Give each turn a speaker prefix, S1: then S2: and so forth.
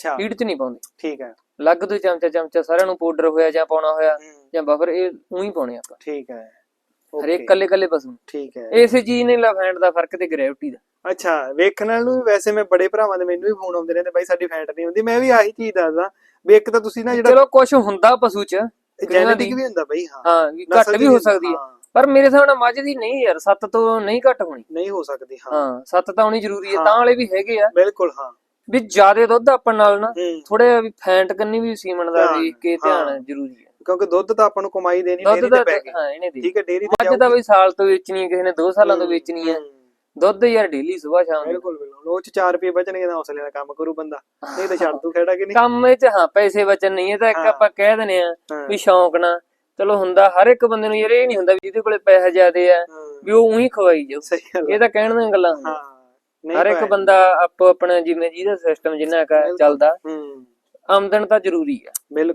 S1: ਅੱਛਾ।
S2: ਫੀਡ 'ਚ ਨਹੀਂ ਪਾਉਂਦੇ।
S1: ਠੀਕ ਹੈ।
S2: ਲੱਗ ਤੋਂ ਚਮਚਾ ਚਮਚਾ ਸਾਰਿਆਂ ਨੂੰ ਪਾਊਡਰ ਹੋਇਆ ਜਾਂ ਪਾਉਣਾ ਹੋਇਆ ਜਾਂ ਬਫਰ ਇਹ ਉਹੀ ਪਾਉਣੇ ਆਪਾਂ।
S1: ਠੀਕ ਹੈ।
S2: ਹਰੇਕ ਕੱਲੇ ਕੱਲੇ ਪਸ਼ੂ
S1: ਠੀਕ ਹੈ।
S2: ਇਸੇ ਚੀਜ਼ ਨੇ ਲਫੈਂਡ ਦਾ ਫ਼ਰਕ ਤੇ ਗ੍ਰੈਵਿਟੀ ਦਾ।
S1: ਅੱਛਾ ਵੇਖਣ ਨਾਲ ਨੂੰ ਵੈਸੇ ਮੈਂ ਬੜੇ ਭਰਾਵਾਂ ਦੇ ਮੈਨੂੰ ਵੀ ਫੋਨ ਆਉਂਦੇ ਨੇ ਤੇ ਬਾਈ ਸਾਡੀ ਫੈਂਟ ਨਹੀਂ ਹੁੰਦੀ। ਮੈਂ ਵੀ ਆਹੀ ਚੀਜ਼ ਦੱਸਦਾ। ਵੀ ਇੱਕ ਤਾਂ ਤੁਸੀਂ ਨਾ ਜਿਹੜਾ
S2: ਚਲੋ ਕੁਝ ਹੁੰਦਾ ਪਸ਼ੂ 'ਚ
S1: ਜੈਨੇਟਿਕ ਵੀ ਹੁੰਦਾ ਬਾਈ ਹਾਂ।
S2: ਹਾਂ ਘੱਟ ਵੀ ਹੋ ਸਕਦੀ ਹੈ। ਪਰ ਮੇਰੇ ਹਿਸਾਬ ਨਾਲ ਮੱਝ ਦੀ ਨਹੀਂ ਯਾਰ ਸੱਤ ਤੋਂ ਨਹੀਂ ਘੱਟ ਹੋਣੀ।
S1: ਨਹੀਂ ਹੋ ਸਕਦੀ ਹਾਂ।
S2: ਹਾਂ ਸੱਤ ਤਾਂ ਹੋਣੀ ਜ਼ਰੂਰੀ ਹਾਂ। ਤਾਂ ਵਾਲੇ ਵੀ ਹੈਗੇ ਆ।
S1: ਬਿਲਕੁਲ ਹਾਂ।
S2: ਵੀ ਜ਼ਿਆਦਾ ਦੁੱਧ ਆਪਾਂ ਨਾਲ ਨਾ
S1: ਹੂੰ।
S2: ਥੋੜਾ ਵੀ ਫੈਂਟ ਕੰਨੀ ਵੀ ਸੀਮਨ ਦਾ
S1: ਧਿਆਨ,
S2: ਦੇਖ ਕੇ
S1: ਹਾਂ।
S2: ਧਿਆਨ ਜ਼ਰੂਰੀ ਹੈ।
S1: ਕਿਉਂਕਿ ਦੁੱਧ ਤਾਂ ਆਪਾਂ ਨੂੰ ਕਮਾਈ ਦੇਣੀ
S2: ਦੁੱਧ
S1: ਡੇਰੀ
S2: ਦਾ
S1: ਤੇ ਪੈ ਗਈ।
S2: ਹਾਂ ਇਹਨੇ ਦੇ।
S1: ਠੀਕ ਹੈ ਡੇਰੀ ਤੇ
S2: ਮੱਝ ਦਾ ਬਈ ਸਾਲ ਤੋਂ ਵੇਚਣੀ ਹੈ ਕਿਸੇ ਨੇ 2 ਸਾਲਾਂ ਤੋਂ ਵੇਚਣੀ ਹੈ।
S1: ਹੂੰ,
S2: ਦੁੱਧ ਯਾਰ ਡੇਲੀ ਸਵੇਰ ਸ਼ਾਮ ਨੂੰ।
S1: ਬਿਲਕੁਲ ਬਿਲਕੁਲ। ਉਹ ਚ 4 ਰੁਪਏ ਬਚਣਗੇ ਤਾਂ ਹੌਸਲੇ ਨਾਲ ਕੰਮ ਕਰੂ ਬੰਦਾ। ਨਹੀਂ ਤਾਂ ਛੱਡ ਤੂੰ ਖੇੜਾ ਕਿ ਨਹੀਂ?
S2: ਕੰਮ ਵਿੱਚ ਹਾਂ ਪੈਸੇ ਬਚਣ ਨਹੀਂ ਇਹ ਤਾਂ ਇੱਕ
S1: ਹਾਂ।
S2: ਆਪਾਂ ਕਹਿ ਦਿੰਦੇ ਆ
S1: ਹਾਂ,
S2: ਵੀ ਸ਼ੌਂਕ ਨਾਲ ਚਲੋ ਹੁੰਦਾ ਹਰ ਇੱਕ ਬੰਦੇ ਨੂੰ ਯਾਰ ਇਹ ਨਹੀਂ ਹੁੰਦਾ ਵੀ ਜਿਹਦੇ ਕੋਲੇ ਪੈਸੇ ਜ਼ਿਆਦੇ ਆ
S1: ਹਾਂ,
S2: ਵੀ ਉਹ ਉਹੀ ਖਵਾਈ ਜਾਓ
S1: ਸਹੀ ਗੱਲ
S2: ਇਹ ਤਾਂ ਕਹਿਣ ਦੀਆਂ ਗੱਲਾਂ ਹੁੰਦੀਆਂ।
S1: ਹਾਂ।
S2: ਹਰ ਇੱਕ ਬੰਦਾ ਆਪੋ ਆਪਣਾ ਜਿਵੇਂ ਜਿਹਦਾ ਸਿਸਟਮ ਜਿੰਨਾ ਕਾ। ਚੱਲਦਾ
S1: ਹੂੰ।
S2: ਆਮਦਨ ਤਾਂ ਜ਼ਰੂਰੀ ਆ।
S1: ਬਿਲਕੁਲ।